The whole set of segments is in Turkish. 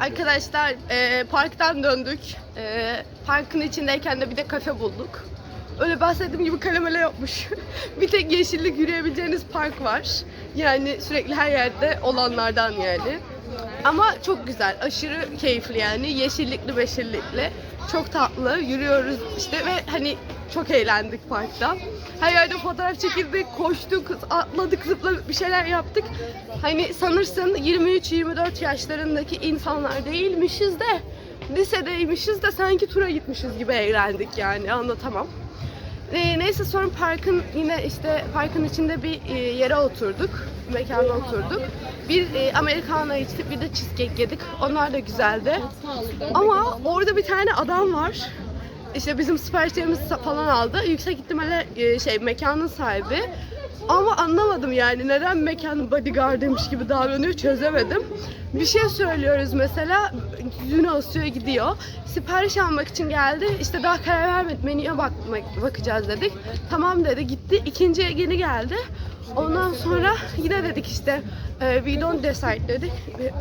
Arkadaşlar e, parktan döndük. E, parkın içindeyken de bir de kafe bulduk. Öyle bahsettiğim gibi kalemele yokmuş. bir tek yeşillik yürüyebileceğiniz park var. Yani sürekli her yerde olanlardan yani. Ama çok güzel, aşırı keyifli yani. Yeşillikli, beşillikli. Çok tatlı. Yürüyoruz işte ve hani çok eğlendik parkta. Her yerde fotoğraf çekildik, koştuk, atladık, zıpladık, bir şeyler yaptık. Hani sanırsın 23-24 yaşlarındaki insanlar değilmişiz de lisedeymişiz de sanki tura gitmişiz gibi eğlendik yani anlatamam. Ee, neyse sonra parkın yine işte parkın içinde bir e, yere oturduk. Mekana oturduk. Bir e, Americano içtik, bir de cheesecake yedik. Onlar da güzeldi. Ama orada bir tane adam var. İşte bizim siparişlerimizi falan aldı. Yüksek ihtimalle e, şey mekanın sahibi. Ama anlamadım yani neden mekanın bodyguardıymış gibi davranıyor çözemedim. Bir şey söylüyoruz mesela yüzünü asıyor gidiyor. Sipariş almak için geldi. İşte daha karar vermedik menüye bakmak, bakacağız dedik. Tamam dedi gitti. İkinciye yeni geldi. Ondan sonra yine dedik işte e, we don't decide dedik.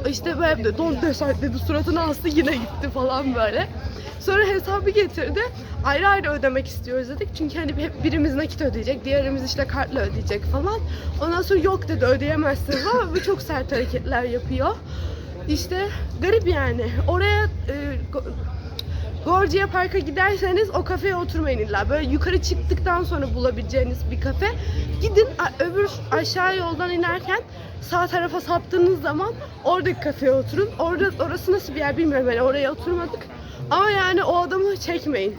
E, İşte böyle don't decide dedi suratını astı yine gitti falan böyle. Sonra hesabı getirdi. Ayrı ayrı ödemek istiyoruz dedik. Çünkü hani hep birimiz nakit ödeyecek, diğerimiz işte kartla ödeyecek falan. Ondan sonra yok dedi ödeyemezsiniz ama bu çok sert hareketler yapıyor. İşte garip yani. Oraya e, Go- Gorgia Park'a giderseniz o kafeye oturmayın illa. Böyle yukarı çıktıktan sonra bulabileceğiniz bir kafe. Gidin öbür aşağı yoldan inerken sağ tarafa saptığınız zaman oradaki kafeye oturun. Orada orası nasıl bir yer bilmiyorum yani oraya oturmadık. Ama yani o adamı çekmeyin.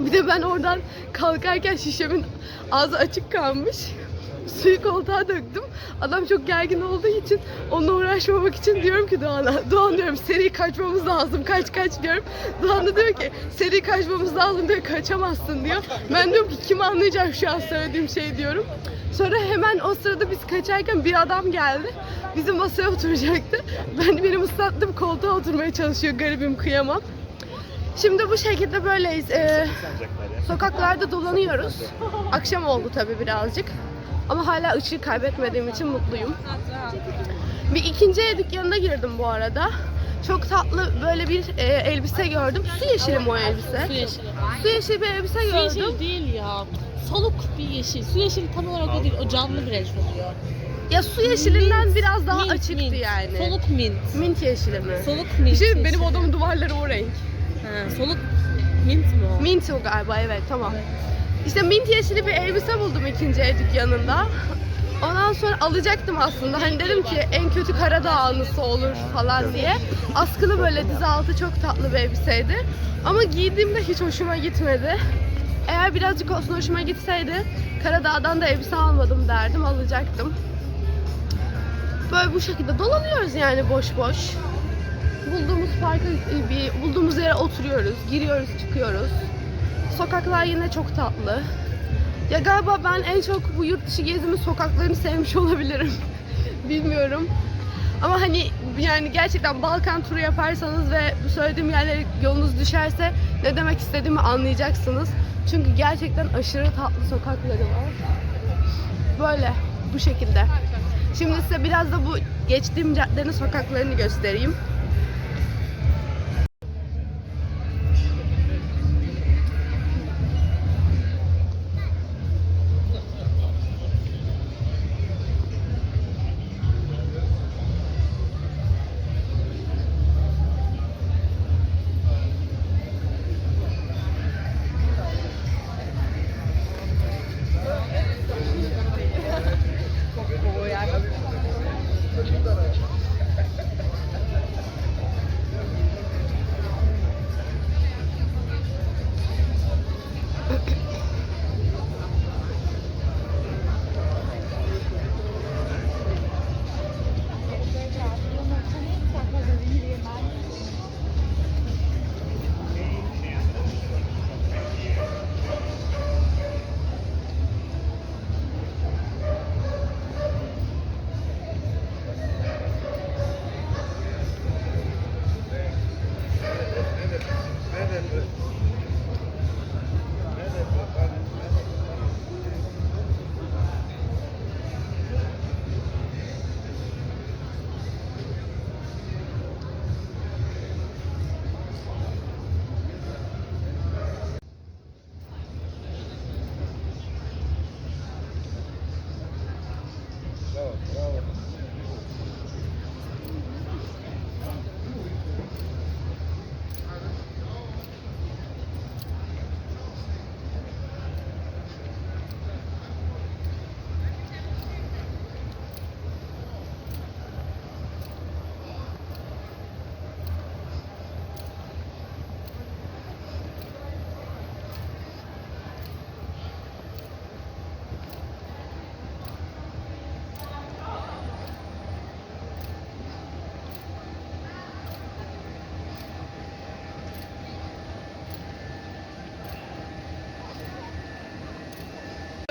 Bir de ben oradan kalkarken şişemin ağzı açık kalmış. Suyu koltuğa döktüm. Adam çok gergin olduğu için onunla uğraşmamak için diyorum ki Doğan'a. Doğan diyorum seri kaçmamız lazım. Kaç kaç diyorum. Doğan da diyor ki seri kaçmamız lazım diyor. Kaçamazsın diyor. Ben diyorum ki kim anlayacak şu an söylediğim şey diyorum. Sonra hemen o sırada biz kaçarken bir adam geldi. Bizim masaya oturacaktı. Ben benim ıslattım koltuğa oturmaya çalışıyor. Garibim kıyamam. Şimdi bu şekilde böyleyiz. Ee, sokaklarda dolanıyoruz. Akşam oldu tabii birazcık. Ama hala ışığı kaybetmediğim için mutluyum. Bir ikinci el dükkanına girdim bu arada. Çok tatlı böyle bir e, elbise gördüm. Su yeşili mi o elbise? Su yeşili. Su yeşili bir elbise Su gördüm. yeşili değil ya. Soluk bir yeşil. Su yeşili tam olarak o değil. O canlı bir renk oluyor. Ya su yeşilinden biraz daha Mint, açıktı mint. yani. Soluk mint. Mint yeşili mi? Soluk mint. Bir şey benim yeşili. odamın duvarları o renk. Ha, soluk mint mi o? Mint o galiba evet tamam. İşte mint yeşili bir elbise buldum ikinci el dükkanında. Ondan sonra alacaktım aslında. Hani dedim ki en kötü Karadağ anısı olur falan diye. Askılı böyle diz altı çok tatlı bir elbiseydi. Ama giydiğimde hiç hoşuma gitmedi. Eğer birazcık olsun hoşuma gitseydi Karadağ'dan da elbise almadım derdim alacaktım. Böyle bu şekilde dolanıyoruz yani boş boş. Bulduğumuz parka, bir bulduğumuz yere oturuyoruz, giriyoruz, çıkıyoruz. Sokaklar yine çok tatlı. Ya galiba ben en çok bu yurt dışı gezimin sokaklarını sevmiş olabilirim. Bilmiyorum. Ama hani yani gerçekten Balkan turu yaparsanız ve bu söylediğim yerlere yolunuz düşerse ne demek istediğimi anlayacaksınız. Çünkü gerçekten aşırı tatlı sokakları var. Böyle bu şekilde. Şimdi size biraz da bu geçtiğim caddenin sokaklarını göstereyim.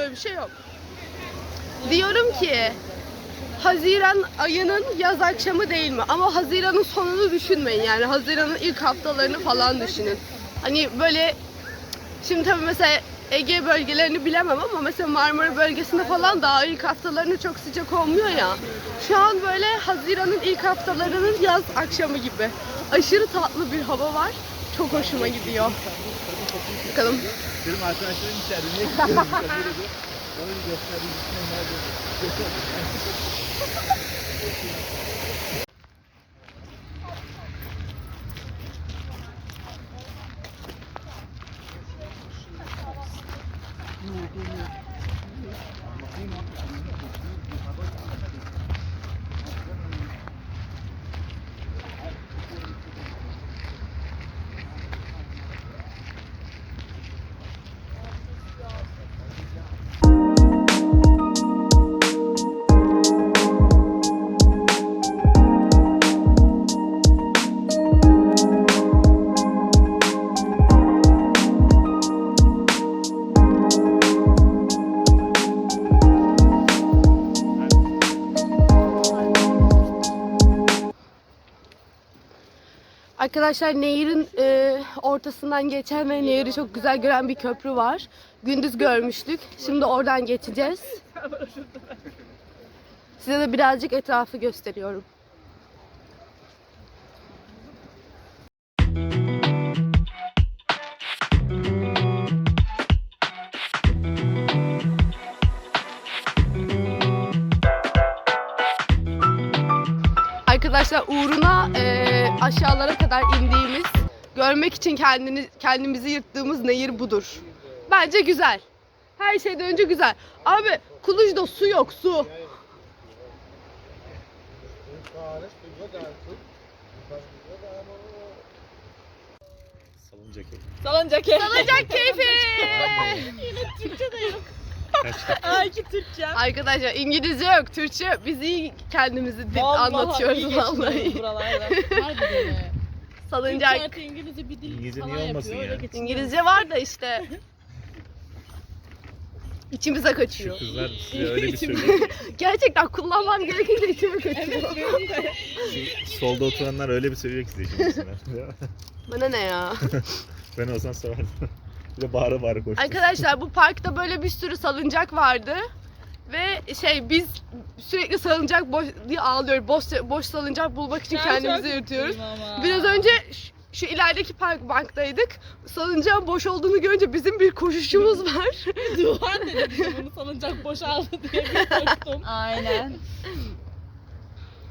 Öyle bir şey yok. Diyorum ki Haziran ayının yaz akşamı değil mi? Ama Haziran'ın sonunu düşünmeyin yani Haziran'ın ilk haftalarını falan düşünün. Hani böyle şimdi tabii mesela Ege bölgelerini bilemem ama mesela Marmara bölgesinde falan daha ilk haftalarını çok sıcak olmuyor ya. Şu an böyle Haziran'ın ilk haftalarının yaz akşamı gibi. Aşırı tatlı bir hava var. Çok hoşuma gidiyor. Bakalım. Benim arkadaşlarım içeride niye gidiyorsun? Kabul ediyor. Bana bir gösterdi. Arkadaşlar nehirin e, ortasından geçen ve nehri çok güzel gören bir köprü var. Gündüz görmüştük. Şimdi oradan geçeceğiz. Size de birazcık etrafı gösteriyorum. İçin kendini, kendimizi yırttığımız nehir budur. Bence güzel. Her şeyden önce güzel. Abi Kuluç'da su yok su. Salıncak ev. Salıncak ev. Salıncak keyfi. Türkçe de yok. Ay ki Türkçe. Arkadaşlar İngilizce yok, Türkçe. Biz iyi kendimizi Vallahi anlatıyoruz iyi vallahi. buralarda. Salıncak. Türkçe artı İngilizce bir dil İngilizce falan niye olmasın yapıyor. Öyle ya? İngilizce var da işte. İçimize kaçıyor. Şu kızlar size öyle bir söylüyor. Gerçekten kullanmam gerekince içime kaçıyor. Şu Solda oturanlar öyle bir söylüyor ki size. Bana ne ya? ben olsam severdim. Bir de bağıra bağıra koştum. Arkadaşlar bu parkta böyle bir sürü salıncak vardı. Ve şey biz sürekli salıncak boş diye ağlıyoruz. Boş, boş salıncak bulmak için Ben kendimizi yürütüyoruz. mutluyum ama. Biraz önce şu, şu ilerideki park banktaydık. Salıncağın boş olduğunu görünce bizim bir koşuşumuz var. Duhan dedi bize bunu salıncak boşaldı diye bir koştum. Aynen.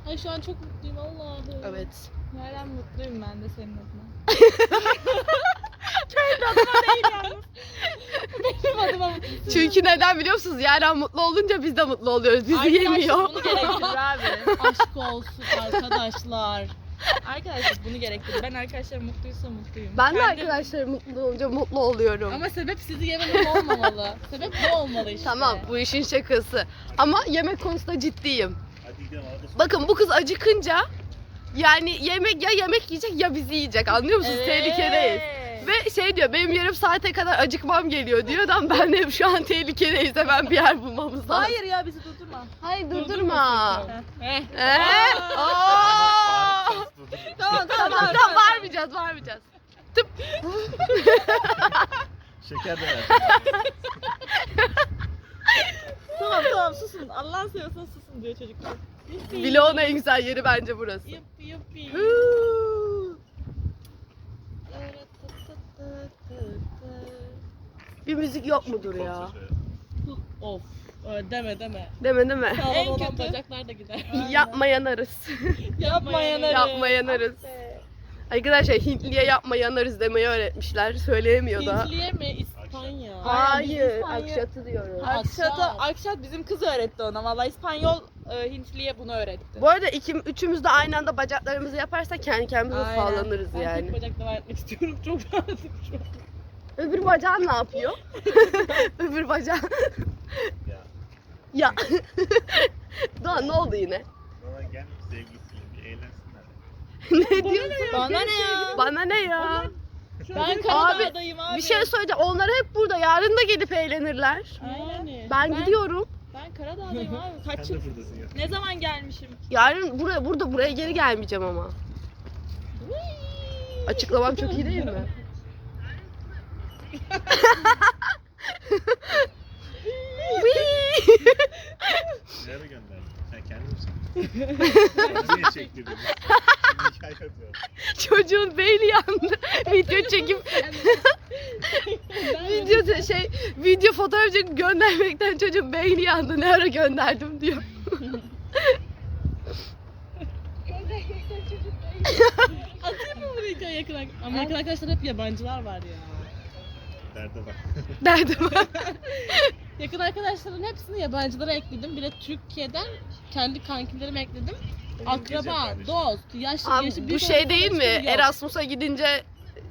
Ay şu an çok mutluyum Allah'ım. evet. Nereden mutluyum ben de senin adına. Benim adıma mutluyum. Çünkü neden biliyor musunuz? Yaren mutlu olunca biz de mutlu oluyoruz. Bizi Arkadaşlar yemiyor. bunu gerektirir abi. Aşk olsun arkadaşlar. Arkadaşlar bunu gerektirir. Ben arkadaşlar mutluysa mutluyum. Ben de Kendim- arkadaşlar mutlu olunca mutlu oluyorum. Ama sebep sizi yememem olmamalı. sebep bu olmalı işte. Tamam bu işin şakası. Ama yemek konusunda ciddiyim. Hadi gidelim. Bakın bu kız acıkınca yani yemek ya yemek yiyecek ya bizi yiyecek anlıyor musunuz? Tehlikedeyiz. Ve şey diyor benim yarım saate kadar acıkmam geliyor diyor. Adam ben de şu an tehlikedeyiz hemen bir yer bulmamız lazım. Hayır ya bizi durdurma. Hayır durdurma. Heh. Ee? Oo! Tamam Tamam tamam varmayacağız varmayacağız. Şeker de ver. Tamam tamam susun. Allah'ın seversen susun diyor çocuklar. Vlogun en güzel yeri bence burası. Yuppi yuppi. Huu. Bir müzik yok mudur ya? Of. Öyle deme deme. Deme deme. Sağlam En olan kötü. bacaklar da gider. Yapmayanarız. Yapmayanları. Yapmayanarız. Arkadaşlar Hintliye yapmayanarız demeyi öğretmişler. Söyleyemiyor da. Hintliye mi İspanya? Hayır, İspanya- akşatı diyoruz. Akşat'a, Akşat bizim kız öğretti ona. Valla İspanyol e, Hintliye bunu öğretti. Bu arada iki, üçümüz de aynı anda bacaklarımızı yaparsak kendi kendimize Aynen. sallanırız Ben tek yani. bacak devam etmek istiyorum. Çok rahatım şu an. Öbür bacağın ne yapıyor? Öbür bacağın. Ya. ya. Doğan ne oldu yine? Bana gelmiş sevgilisiyle bir eğlensinler. ne diyorsun? Bana ne ya? Bana ne ya? Ben Karadağ'dayım abi. Bir şey söyleyeceğim. Onlar hep burada. Yarın da gelip eğlenirler. Yani. Ben, Ben- gidiyorum. Ben Karadağ'dayım abi. Sen Kaç de yıl? buradasın ya. Ne zaman gelmişim? Yarın buraya burada buraya geri gelmeyeceğim ama. Açıklamam çok iyi değil mi? Ne ara gönderdin? Sen kendin misin? Niye çektirdin? Çocuğun beyni yandı. video çekip video de- şey video fotoğraf çekip göndermekten çocuğun beyni yandı. Ne ara gönderdim diyor. Atayım mı buraya yakın yakın arkadaşlar hep yabancılar var ya. Derde bak. Derdim. Yakın arkadaşların hepsini yabancılara ekledim. Bir de Türkiye'den kendi kankilerimi ekledim. Akraba, dost, yaş, Abi, yaşı bu büyük şey değil mi? yok. Erasmus'a gidince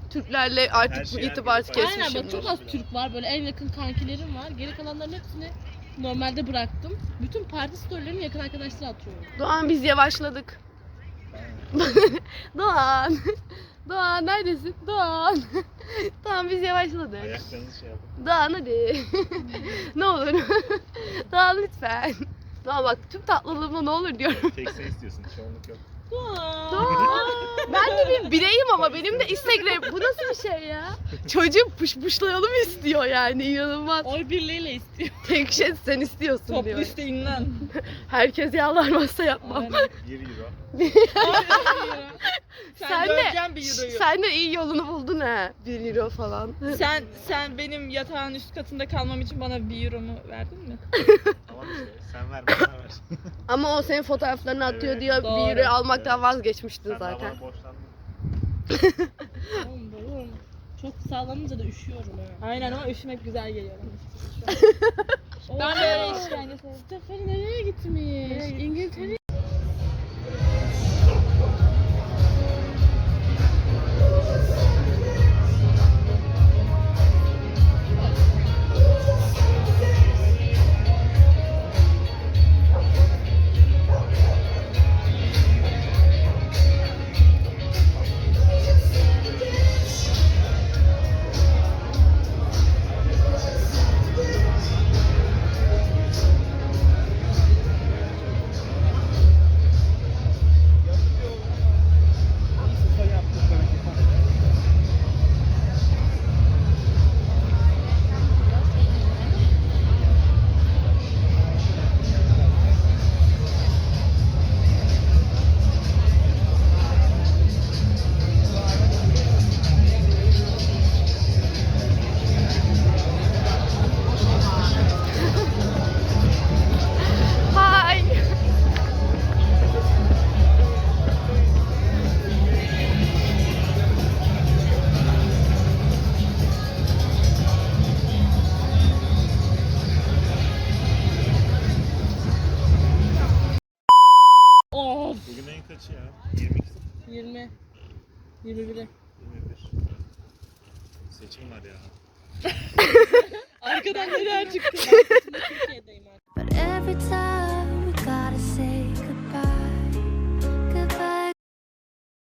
Türklerle Her artık bu şey itibat herkes Aynen kesmişim. çok az Türk var. Böyle en yakın kankilerim var. Geri kalanların hepsini normalde bıraktım. Bütün parti storylerini yakın arkadaşlara atıyorum. Doğan biz yavaşladık. Doğan. Doğan neredesin? Doğan. tamam biz yavaşladık. Ayaklarınızı şey yapın. Doğan hadi. ne olur. Doğan lütfen. Doğan bak tüm tatlılığıma ne olur diyorum. Tek istiyorsun. Çoğunluk yok. Doğan. ben de bir bireyim ama benim de Instagram. Bu nasıl bir şey ya? Çocuğu puş puşlayalım istiyor yani inanılmaz. Oy birliğiyle istiyor. Tek şey sen istiyorsun Toplu diyor. isteğinden. Herkes yalvarmazsa yapmam. Aynen. 1 euro. Sen, Sen de- bir euroyu. Sen de iyi yolunu buldun ha. 1 euro falan. Sen sen benim yatağın üst katında kalmam için bana bir euro mu verdin mi? Tamam işte. Sen ver bana ver. Ama o senin fotoğraflarını atıyor Evet, diyor. doğru. 1 euro almaktan Evet. vazgeçmiştin Sen daha zaten. bana borçlandın. Oğlum, oğlum. Çok sağlanınca da üşüyorum ha. Aynen ama üşümek güzel geliyor. Ben böyle işkence seviyorum. Stefani nereye gitmiş? Nereye gitmiş? İngiltere.